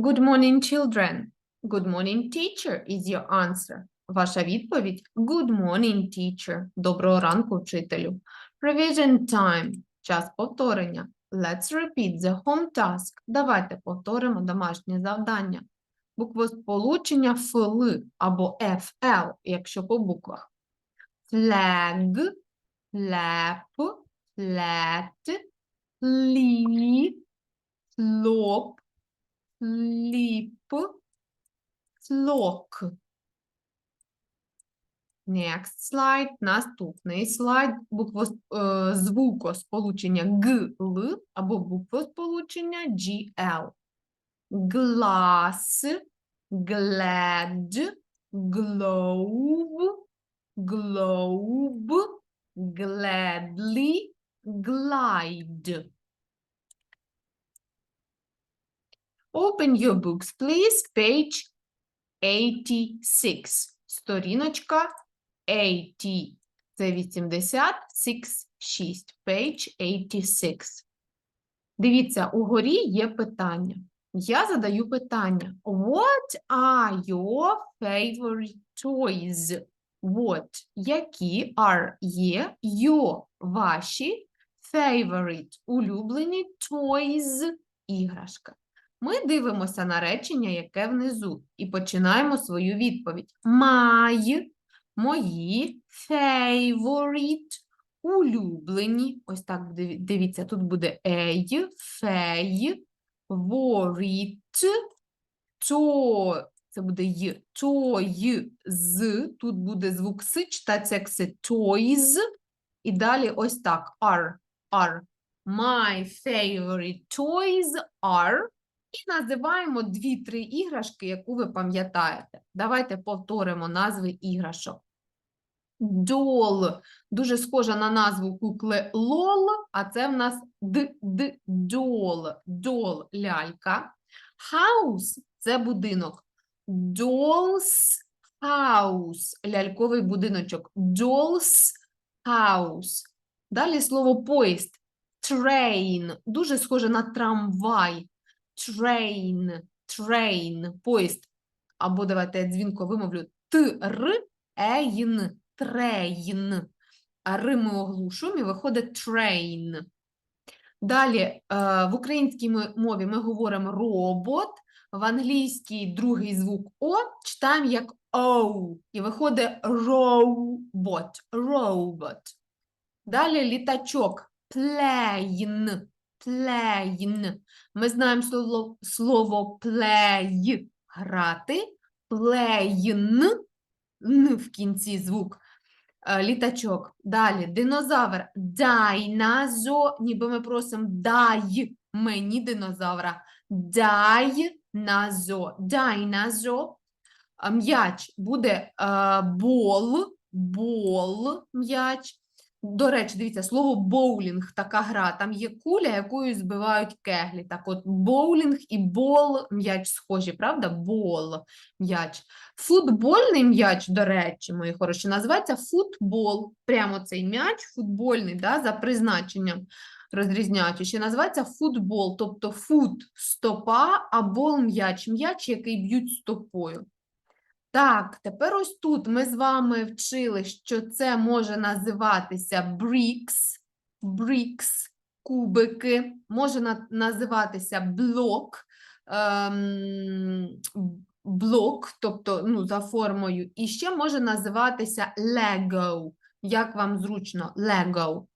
Good morning, children. Good morning, teacher is your answer. Ваша відповідь Good morning, teacher. Доброго ранку, вчителю. Revision time. Час повторення. Let's repeat the home task. Давайте повторимо домашнє завдання. Буквосполучення ФЛ або FL, якщо по буквах. Flag, flap, flat, flea, flop, flock. Next slide. Наступний слайд. Буквос, е, звукосполучення ГЛ або буквосполучення GL. Glass, glad, glove, globe, gladly, glide. Open your books, please. Page 86. Сторіночка 80. Це 80, 6, 6. Page 86. Дивіться, угорі є питання. Я задаю питання. What are your favorite toys? What? Які are є your ваші favorite улюблені toys іграшка? Ми дивимося на речення, яке внизу, і починаємо свою відповідь. My, мої, favorite, улюблені. Ось так дивіться, тут буде ей, фей, то, це буде й, то, й, з, тут буде звук с, читається як си, toys, і далі ось так, are, are. My favorite toys are і називаємо дві-три іграшки, яку ви пам'ятаєте. Давайте повторимо назви іграшок. Doll дуже схожа на назву кукли лол, а це в нас д-д doll, doll лялька. House це будинок. Doll's house ляльковий будиночок. Doll's house. Далі слово поїзд. Train дуже схоже на трамвай. Train, train, поїзд. Або давайте я дзвінко вимовлю Т-р-ейн, трейн. А ри ми оглушуємо і виходить train. Далі е, в українській мові ми говоримо робот, в англійській другий звук О читаємо як O, і виходить robot, robot. Далі літачок plane, plane. Ми знаємо слово, слово play – грати, plane – н в кінці звук. Е, Літачок. Далі динозавр. Дайназо, ніби ми просимо дай мені динозавра. Дайназо. Дайназо. А М'яч буде е, бол, бол, м'яч. До речі, дивіться, слово боулінг, така гра. Там є куля, якою збивають кеглі. Так от, боулінг і бол, м'яч схожі, правда? Бол, м'яч. Футбольний м'яч, до речі, мої хороші, називається футбол. Прямо цей м'яч, футбольний, да, за призначенням розрізняючи. Ще називається футбол, тобто фут – стопа, а бол – м'яч, м'яч, який б'ють стопою. Так, тепер ось тут ми з вами вчили, що це може називатися bricks, bricks, кубики, може на- називатися блок, ем, блок, тобто ну, за формою, і ще може називатися Lego, як вам зручно, Lego.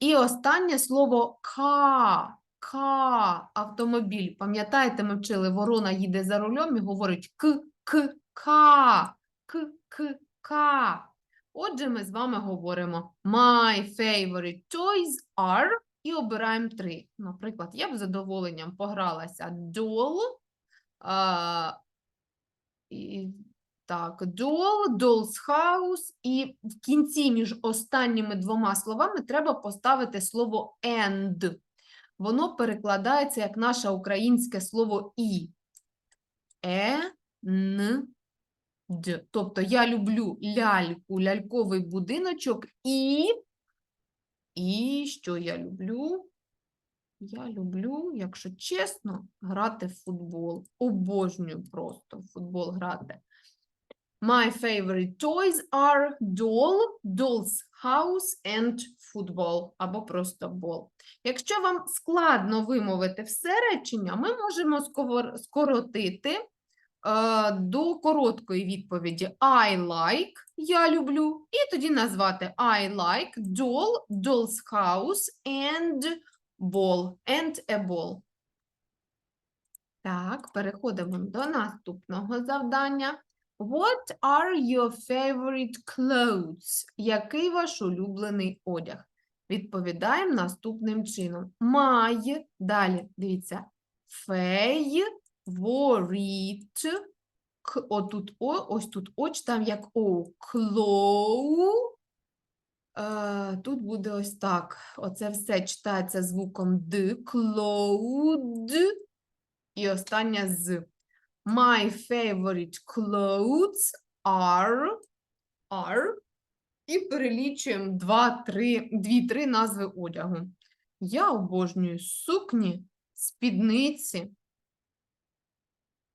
І останнє слово car, car, автомобіль. Пам'ятаєте, ми вчили, ворона їде за рулем і говорить к, к, ка, к, к, ка. Отже, ми з вами говоримо My favorite toys are і обираємо три. Наприклад, я б з задоволенням погралася doll, а, і, так, doll, doll's house, і в кінці між останніми двома словами треба поставити слово and. Воно перекладається як наше українське слово і. Е, н, д. Тобто я люблю ляльку, ляльковий будиночок і. І що я люблю? Я люблю, якщо чесно, грати в футбол. Обожнюю просто в футбол грати. My favorite toys are doll, doll's house and football. Або просто бол. Якщо вам складно вимовити все речення, ми можемо скоротити до короткої відповіді I like, я люблю, і тоді назвати I like doll, doll's house and ball, and a ball. Так, переходимо до наступного завдання. What are your favorite clothes? Який ваш улюблений одяг? Відповідаємо наступним чином. My, далі, дивіться, favorite, к, отут о, ось тут о, читаємо як о, clow, Е, Тут буде ось так. Оце все читається звуком Д. Cloud. І остання з. My favorite clothes are. are. І перелічуємо два-три, дві-три назви одягу. Я обожнюю сукні, спідниці.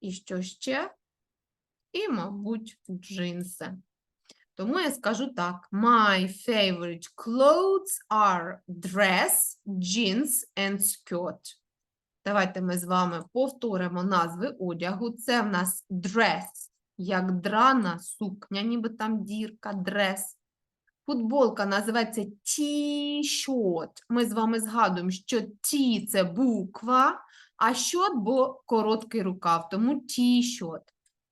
І що ще? І, мабуть, джинси. Тому я скажу так: My favorite clothes are dress, jeans and skirt. Давайте ми з вами повторимо назви одягу. Це в нас dress, як драна сукня, ніби там дірка, дрес. Футболка називається t-shirt. Ми з вами згадуємо, що T – це буква, а short, бо короткий рукав, тому t-shirt.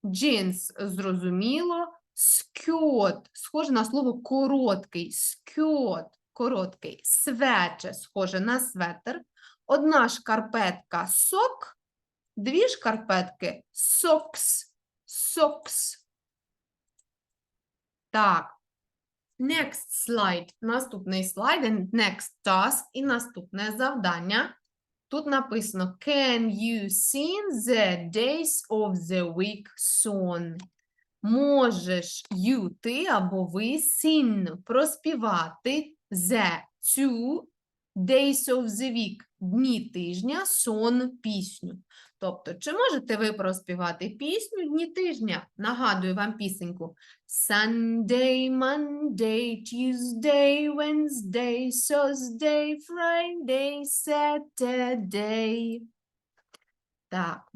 Джинс зрозуміло. Скьот, схоже на слово короткий, скьот, короткий, свече, схоже на светр. Одна шкарпетка сок, дві шкарпетки сокс, сокс. Так. Next slide. Наступний слайд, and next task і наступне завдання. Тут написано Can you sing the days of the week song? можеш you, ти або ви sing, проспівати the, цю days of the week, дні тижня, сон, пісню. Тобто, чи можете ви проспівати пісню дні тижня? Нагадую вам пісеньку. Sunday, Monday, Tuesday, Wednesday, Thursday, Friday, Saturday. Так,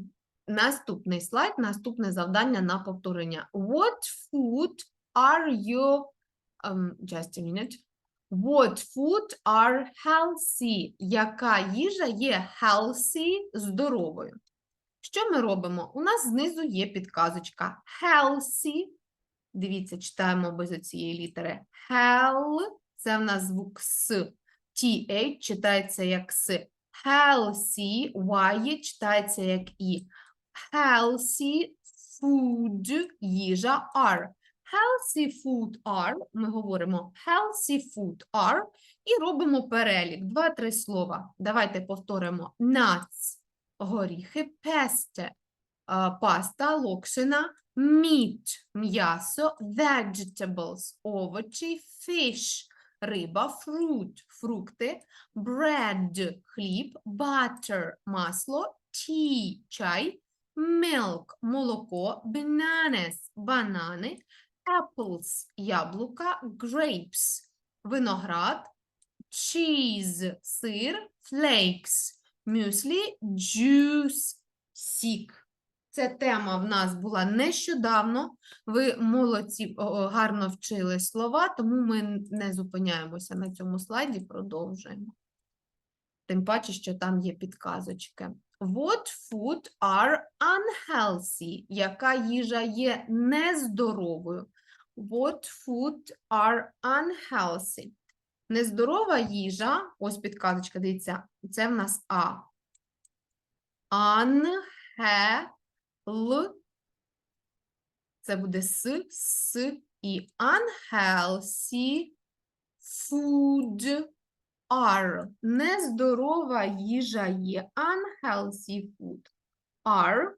Наступний слайд, наступне завдання на повторення. What food are you... Um, just a minute. What food are healthy? Яка їжа є healthy, здоровою? Що ми робимо? У нас знизу є підказочка. Healthy. Дивіться, читаємо без цієї літери. Hell – це в нас звук С. TH читається як С. Healthy, Y читається як І healthy food, їжа are. Healthy food are, ми говоримо healthy food are і робимо перелік. Два-три слова. Давайте повторимо nuts, горіхи, peste, а, паста, локшина, meat, м'ясо, vegetables, овочі, fish, риба, fruit, фрукти, bread, хліб, butter, масло, tea, чай, milk – молоко, bananas – банани, apples – яблука, grapes – виноград, cheese – сир, flakes – мюслі, juice – сік. Ця тема в нас була нещодавно. Ви молодці, гарно вчили слова, тому ми не зупиняємося на цьому слайді, продовжуємо. Тим паче, що там є підказочки. What food are unhealthy? Яка їжа є нездоровою? What food are unhealthy? Нездорова їжа, ось підказочка, дивіться, це в нас А. Unhealthy. Це буде С, С і unhealthy food are. Нездорова їжа є. Unhealthy food. Are.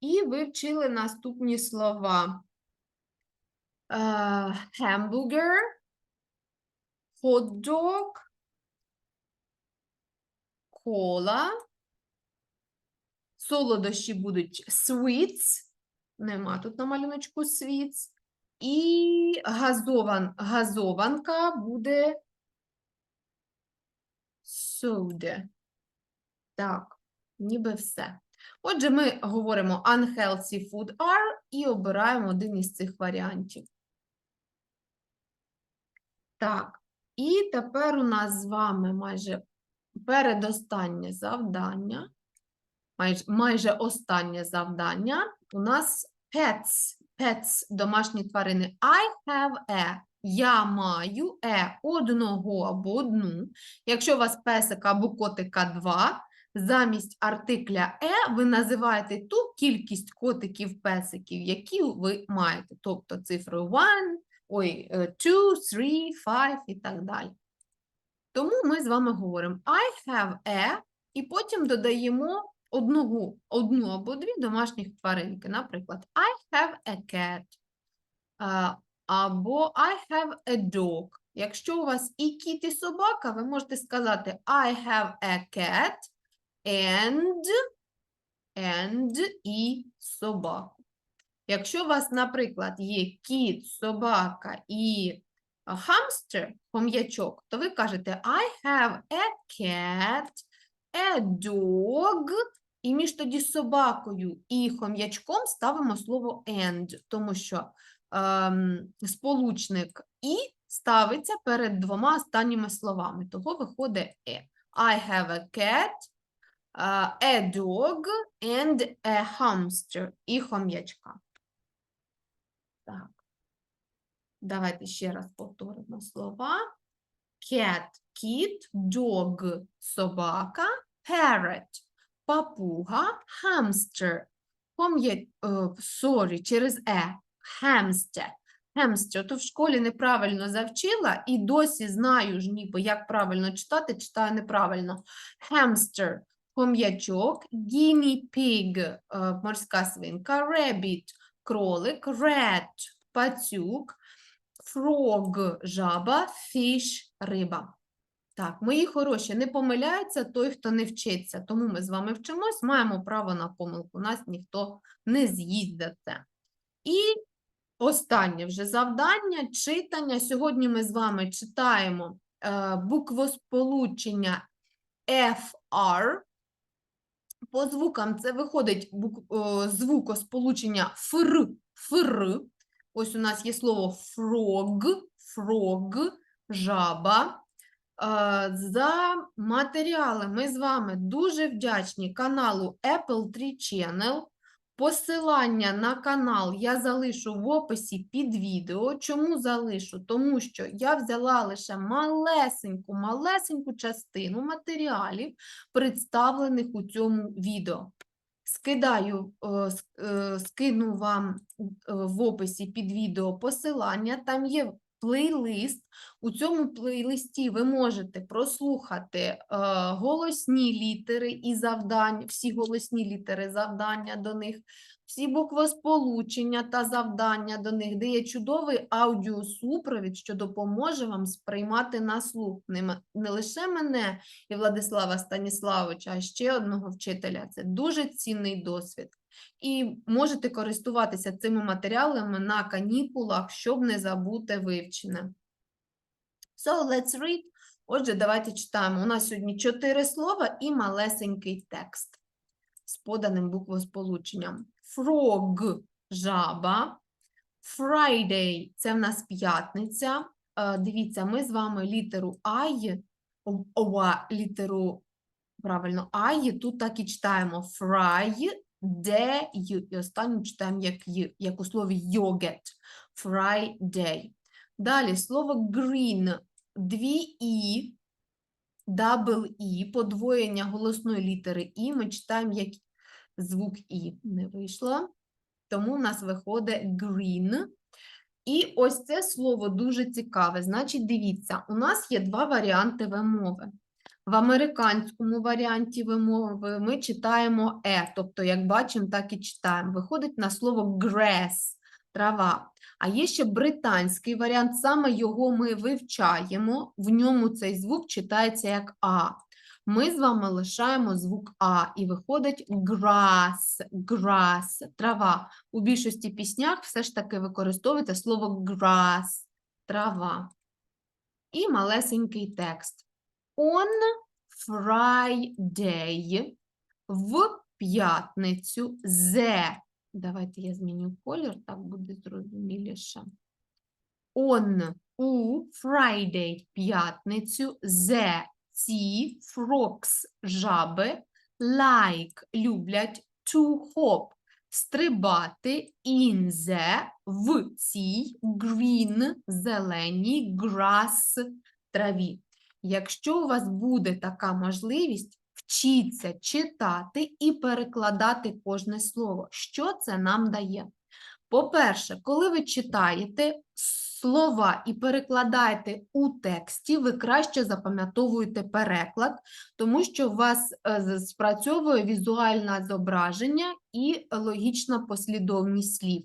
І ви вчили наступні слова. Uh, hamburger, dog, кола. Солодощі будуть sweets. Нема тут на малюночку sweets. І газован, газованка буде soda. Так, ніби все. Отже, ми говоримо unhealthy food are і обираємо один із цих варіантів. Так, і тепер у нас з вами майже передостаннє завдання. Майже, майже останнє завдання. У нас pets. Pets – домашні тварини. I have a. Я маю е одного або одну. Якщо у вас песика або котика два, замість артикля е ви називаєте ту кількість котиків-песиків, які ви маєте. Тобто цифрою one, ой, е, two, three, five і так далі. Тому ми з вами говоримо I have a, і потім додаємо одного, одну або дві домашніх тваринки. Наприклад, I have a cat. Або I have a dog. Якщо у вас і кіт, і собака, ви можете сказати I have a cat and, and і собаку. Якщо у вас, наприклад, є кіт, собака і хамстер, хом'ячок, то ви кажете I have a cat, a dog, і між тоді собакою і хом'ячком ставимо слово and, тому що ем, сполучник і ставиться перед двома останніми словами. Того виходить е. I have a cat, а, a dog and a hamster і хом'ячка. Так. Давайте ще раз повторимо слова. Cat – кіт, dog – собака, parrot – папуга, hamster – пом'я... е, sorry, через е, hamster. Hamster. То в школі неправильно завчила і досі знаю ж ніби, як правильно читати, читаю неправильно. Hamster – хом'ячок, guinea pig е, – морська свинка, rabbit – кролик, rat – пацюк, frog – жаба, fish – риба. Так, мої хороші, не помиляється той, хто не вчиться. Тому ми з вами вчимось, маємо право на помилку. Нас ніхто не з'їсть за це. І останнє вже завдання читання. Сьогодні ми з вами читаємо е, буквосполучення FR. По звукам це виходить е, звукосполучення фр, фр. Ось у нас є слово frog, frog, жаба. Е, За матеріали ми з вами дуже вдячні каналу Apple Tree Channel. Посилання на канал я залишу в описі під відео. Чому залишу? Тому що я взяла лише малесеньку, малесеньку частину матеріалів, представлених у цьому відео. Скидаю, е, е, скину вам е, в описі під відео посилання. Там є плейлист. У цьому плейлисті ви можете прослухати голосні літери і завдань, всі голосні літери завдання до них, всі буквосполучення та завдання до них, де є чудовий аудіосупровід, що допоможе вам сприймати на слух не, лише мене і Владислава Станіславовича, а ще одного вчителя. Це дуже цінний досвід. І можете користуватися цими матеріалами на канікулах, щоб не забути вивчене. So, let's read. Отже, давайте читаємо. У нас сьогодні чотири слова і малесенький текст з поданим буквосполученням. Frog – жаба. Friday – це в нас п'ятниця. Е, Дивіться, ми з вами літеру I, ова, літеру, правильно, I, тут так і читаємо Fry, де і останню читаємо як як у слові йогurt. Friday. Далі слово green, дві і, double і, подвоєння голосної літери і, ми читаємо як звук і. Не вийшло. Тому в нас виходить green. І ось це слово дуже цікаве. Значить, дивіться, у нас є два варіанти вимови. В американському варіанті вимови ми читаємо е, тобто, як бачимо, так і читаємо. Виходить на слово grass – трава. А є ще британський варіант, саме його ми вивчаємо. В ньому цей звук читається як А. ми з вами лишаємо звук А і виходить grass, grass, трава. У більшості піснях все ж таки використовується слово grass, трава. І малесенький текст. On Friday в п'ятницю the. Давайте я зміню колір, так буде зрозуміліше. On у Friday п'ятницю the ці frogs жаби like люблять to hop стрибати in the в цій green зеленій grass траві. Якщо у вас буде така можливість, вчіться читати і перекладати кожне слово. Що це нам дає? По-перше, коли ви читаєте слова і перекладаєте у тексті, ви краще запам'ятовуєте переклад, тому що у вас е, спрацьовує візуальне зображення і логічна послідовність слів.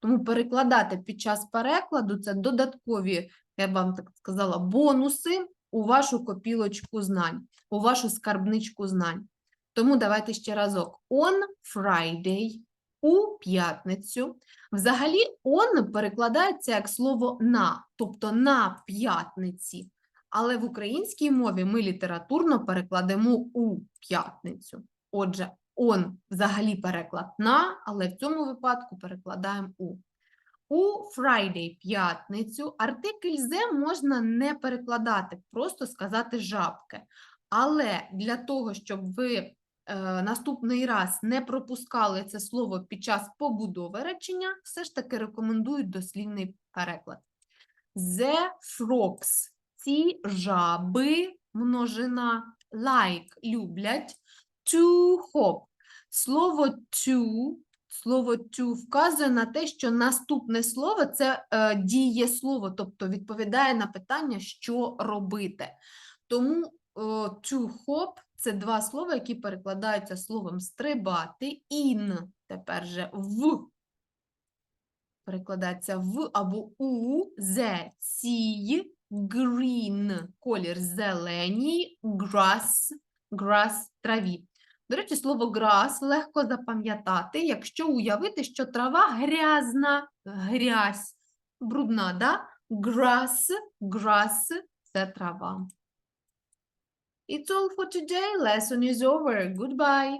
Тому перекладати під час перекладу це додаткові, я вам так сказала, бонуси у вашу копілочку знань, у вашу скарбничку знань. Тому давайте ще разок. On Friday, у п'ятницю. Взагалі, on перекладається як слово на, тобто на п'ятниці. Але в українській мові ми літературно перекладемо у п'ятницю. Отже, on взагалі переклад на, але в цьому випадку перекладаємо у. У Friday п'ятницю артикль the можна не перекладати, просто сказати жабки. Але для того, щоб ви наступний раз не пропускали це слово під час побудови речення, все ж таки рекомендують дослівний переклад. The frogs – ці жаби, множина, like – люблять, to hop. Слово to, слово to вказує на те, що наступне слово – це е, дієслово, тобто відповідає на питання, що робити. Тому е, to hop – це два слова, які перекладаються словом стрибати, in тепер же в перекладається в або у, the, ці, green, колір зеленій, grass, grass траві. До речі, слово grass легко запам'ятати, якщо уявити, що трава грязна, грязь, брудна, да? Grass, grass – це трава. It's all for today. Lesson is over. Goodbye.